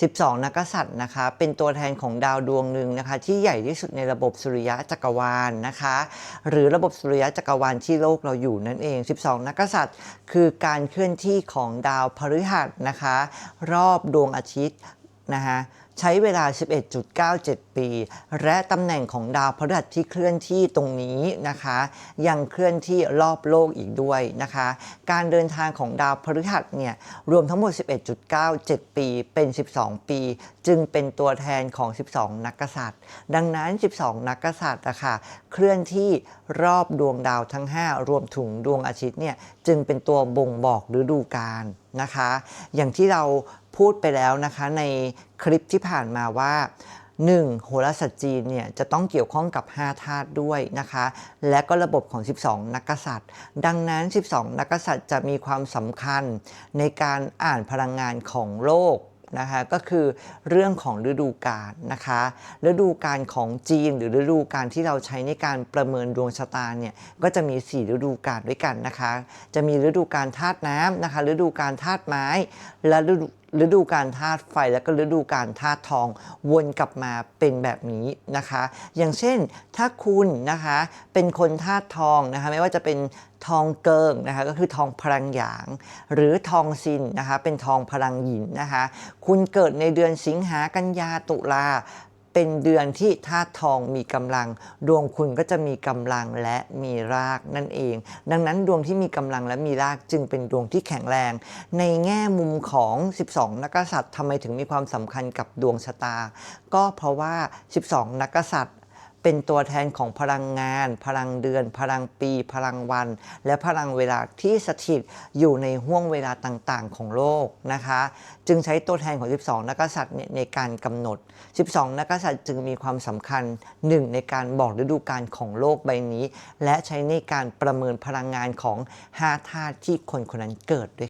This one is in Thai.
12 นักษัตริย์นะคะ เป็นตัวแทนของดาวดวงหนึ่งนะคะ ที่ใหญ่ที่สุดในระบบสุริยะจักรวาลนะคะ หรือระบบสุริยะจักรวาลที่โลกเราอยู่นั่นเอง 12 นักกษัตริย์ คือการเคลื่อนที่ของดาวพฤหัสนะคะ รอบดวงอาทิตย์นะคะ ใช้เวลา 11.97 ปี และตำแหน่งของดาวพฤหัสที่เคลื่อนที่ตรงนี้นะคะ ยังเคลื่อนที่รอบโลกอีกด้วยนะคะ การเดินทางของดาวพฤหัสเนี่ยรวมทั้งหมด 11.97 ปีเป็น 12 ปี จึงเป็นตัวแทนของ 12 นักกษัตริย์ ดังนั้น 12 นักกษัตริย์อะค่ะเคลื่อนที่รอบดวงดาวทั้ง 5 รวมถึงดวงอาทิตย์เนี่ยจึงเป็นตัวบ่งบอกฤดูกาลนะคะ อย่างที่เรา พูดไปแล้วนะคะในคลิปที่ผ่านมาว่า 1. โหราศาสตร์จีนเนี่ยจะต้องเกี่ยวข้องกับ 5 ธาตุด้วยนะคะ และก็ระบบของ 12 นักกษัตริย์ ดังนั้น 12 นักกษัตริย์จะมีความสำคัญในการอ่านพลังงานของโลกนะคะก็คือเรื่องของฤดูกาลนะคะฤดูกาลของจีนหรือฤดูกาลที่เราใช้ในการประเมินดวงชะตาเนี่ยก็จะมี 4 ฤดูกาลด้วยกันนะคะ จะมีฤดูกาลธาตุน้ำนะคะฤดูกาลธาตุไม้ และฤดูฤดูการธาตุไฟและก็ฤดูการธาตุทองวนกลับมาเป็นแบบนี้นะคะ อย่างเช่นถ้าคุณนะคะเป็นคนธาตุทองนะคะไม่ว่าจะเป็นทองเกิงนะคะก็คือทองพลังหยาง หรือทองซินนะคะเป็นทองพลังหยินนะคะ คุณเกิดในเดือนสิงหากันยาตุลา เป็นเดือนที่ธาตุทองมีกำลัง ดวงคุณก็จะมีกำลังและมีรากนั่นเอง ดังนั้นดวงที่มีกำลังและมีรากจึงเป็นดวงที่แข็งแรง ในแง่มุมของ 12 นักษัตริย์ทำไมถึงมีความสำคัญกับดวงชะตา ก็เพราะว่า 12 นักกษัตริย์ เป็นตัวแทนของพลังงาน พลังเดือน พลังปี พลังวัน และพลังเวลาที่สถิตอยู่ในห่วงเวลาต่างๆ ของโลกนะคะ จึงใช้ตัวแทนของ 12 นักษัตริย์ในการกำหนด 12 นักษัตริย์จึงมีความสำคัญหนึ่งในการบอกฤดูกาลของโลกใบนี้ และใช้ในการประเมินพลังงานของ 5 ธาตุที่คนคนนั้นเกิดด้วย